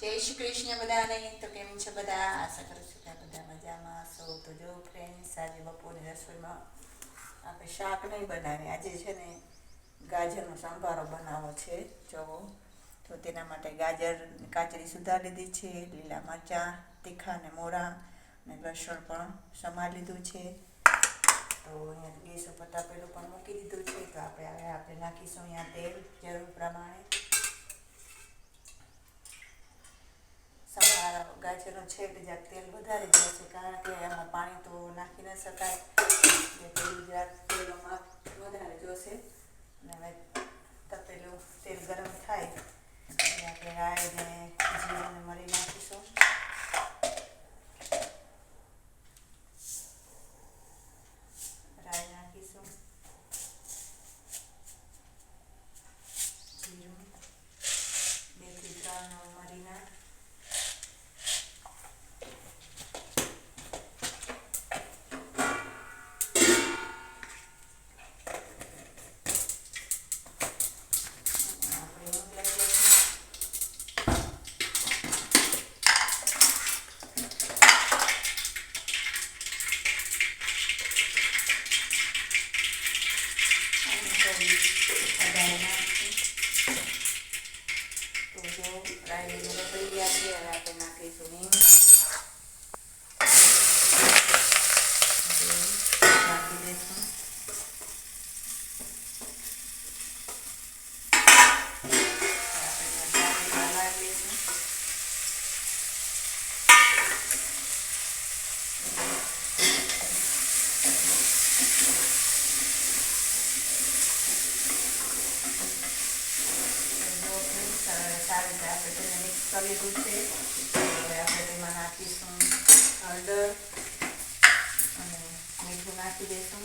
જય શ્રી કૃષ્ણ બધાને, તો કેમ છે બધા? આશા કરું છું કે બધા મજામાં છો તો જો ફ્રેન્ડ્સ આજે બપોરની રસોઈમાં આપણે શાક નહીં બનાવીએ. આજે છે ને ગાજરનો સંભારો બનાવવો છે, જો. તો તેના માટે ગાજર કાચરી સુધારી લીધી છે, લીલા મરચાં, તીખા અને મોરા અને લસણ પણ સમાર લીધું છે. તો અહીંયા ગેસ ઉપર તપેલું પણ મૂકી દીધું છે. તો આપણે હવે આપણે નાખીશું અહીંયા તેલ જરૂર પ્રમાણે સંભાર ગાજરનો છેક જરાક તેલ વધારે જશે કારણ કે એમાં પાણી તો નાખી ન શકાય. એટલે જરાક તેલમાં વધારે જોશે અને હવે તપેલું તેલ ગરમ થાય. એટલે આપણે રાય ને જીરું ને મરી નાખીશું રાઈ નાખીશું જીરું બેથી ત્રણ મરીના આપણે ઊંઘ લઈ લઈશું અને થોડી વધારે નાખીશું તો જો રાઈ લીધું પડી ગયા છે હવે આપણે નાખીશું હિંગ હવે નાખી દઈશું આપણે મસાલા હલાવી લઈશું જો friends, હવે સારી રીતે આપણે તેને મિક્સ કરી લીધું છે. હવે આપણે તેમાં નાખીશું હળદર અને મીઠું નાખી દઈશું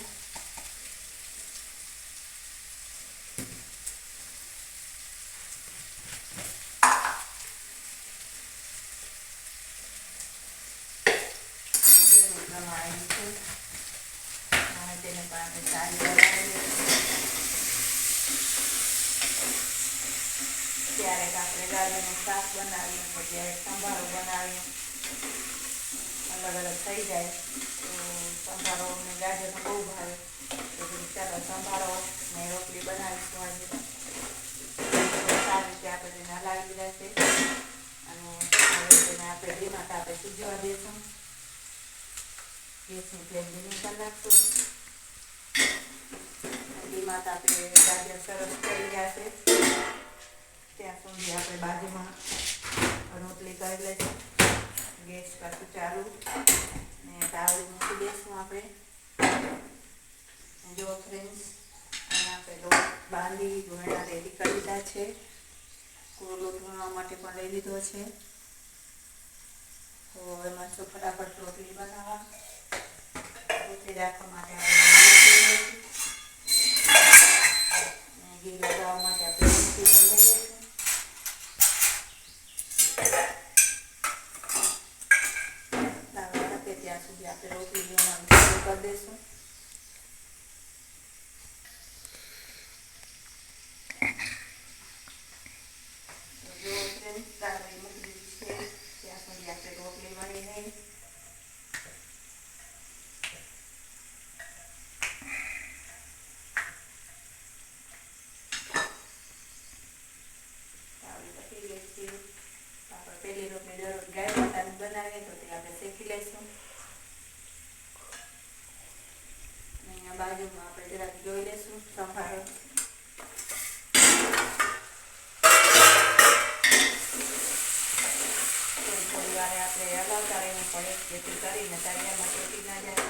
તેને પણ આપણે સારી રીતે હલાવી લઈશું ક્યારેક આપણે ગાજરનું શાક બનાવી તો સંભારો બનાવીએ. અલગ અલગ થઈ જાય. તો સંભારો ને ગાજરનો બહુ ભાવે. તો ચાલો સંભારો ને રોટલી બનાવીશું આજે. સારી રીતે આપણે તેને હલાવી દીધા છે. અને હવે તેને આપણે ધીમા તાપે સીજવા દઈશું ગેસની ફ્લેમ ધીમી કરી નાખશું. ધીમા તાપે ગાજર સરસ થઈ ગયા છે. ત્યાં સુધી આપણે બાજુમાં રોટલી કરી લઈશું ગેસ પાછું ચાલુ. ને તાવડી મૂકી દઈશું આપણે. જો ફ્રેન્ડ્સ આપણે લોટ બાંધી ગોળણા રેડી કરી લીધા છે. લોટ વણવા માટે પણ લઈ લીધો છે. તો એમાં શું ફટાફટ રોટલી બનાવવા. રોટલી રાખવા માટે આપણે ઘી લગાવવા માટે આપણે મીઠી પણ લઈ લઈશું દાળ તપે સુધી રોટલી કરી દઈશું જો મૂકી છે ત્યાં સુધી આપણે રોટલી લઈ તાવડી પતી ગઈ છે આપણે પહેલી રોટલી દરરોજ ગાય માતાની બનાવીએ તો તે આપણે શેકી લઈશું અને બાજુમાં આપણે જરાક જોઈ લઈશું થોડી થોડી વારે આપણે હલાવતા રહેવું પડે જેથી કરીને તળિયામાં ચોટી ના જાય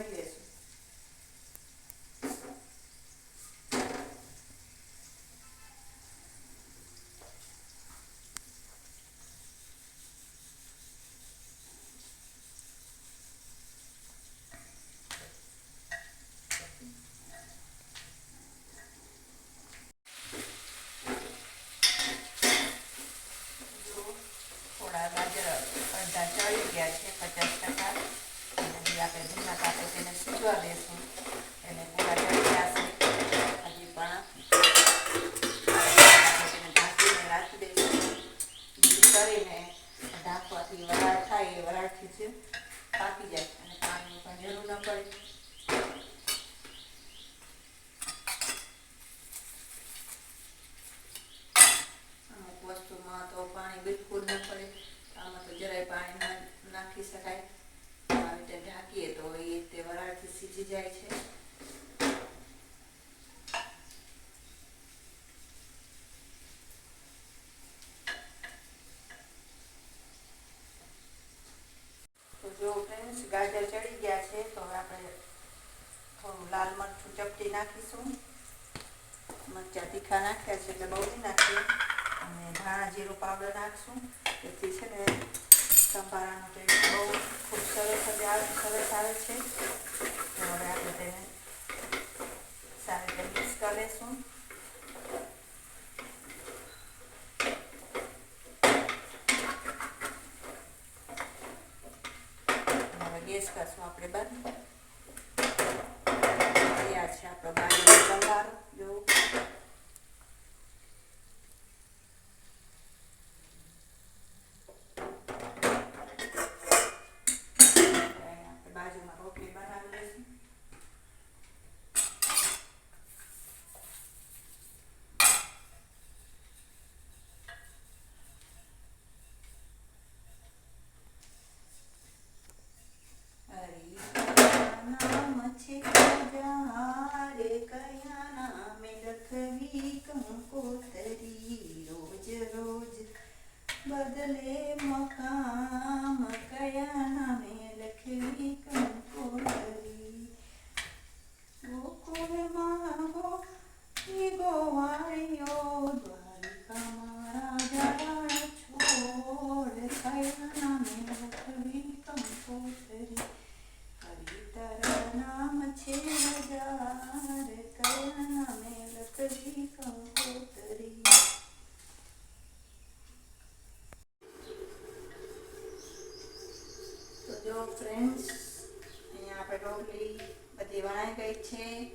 very little. કરીને ઢાંકવાથી વરાળ થાય એ વરાળથી છે, પાકી જાય અને પાણી પણ જરૂર ન પડે. અમુક વસ્તુમાં તો પાણી બિલકુલ ન પડે, આમાં તો જરાય પાણી નાખી શકાય. આવી રીતે ઢાંકીએ તો એ તે વરાળથી સીજી જાય છે. ચપટી નાખીશું. મરચા તીખા નાખ્યા છે એટલે બહુ નહીં નાખીએ. અને ધાણા જીરું પાવડર નાખશું. તેથી છે ને સંભારાનો ટેસ્ટ બહુ ખૂબ સરસ સરસ આવે છે. તો હવે આપણે તેને સારી રીતે મિક્સ કરી લઈશું. 亲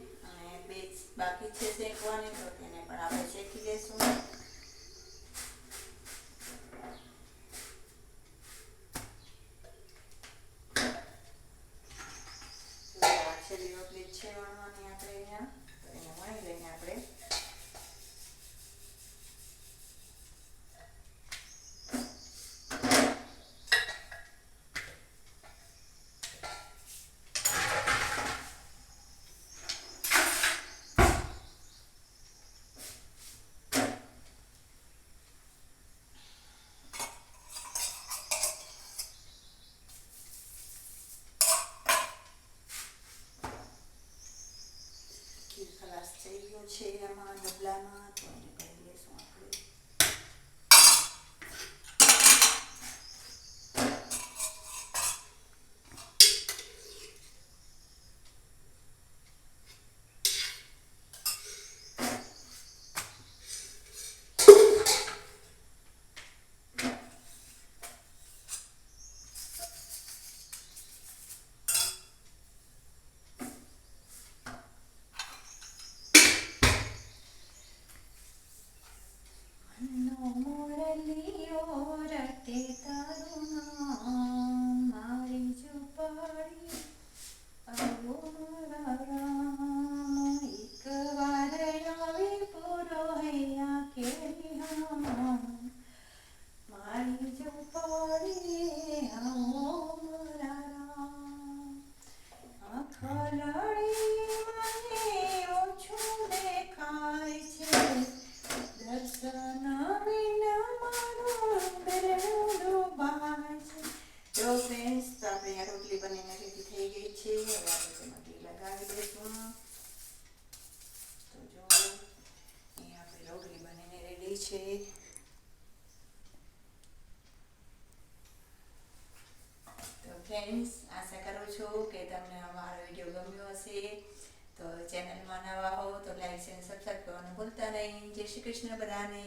Astăzi, eu ce am la mână, છે. તો ફ્રેન્ડ્સ આશા કરું છું કે તમને અમારો વીડિયો ગમ્યો હશે. તો ચેનલમાં નવા હો તો લાઈક, શેર, સબસ્ક્રાઈબ કરવાનું ભૂલતા નહીં. જય શ્રી કૃષ્ણ બધાને.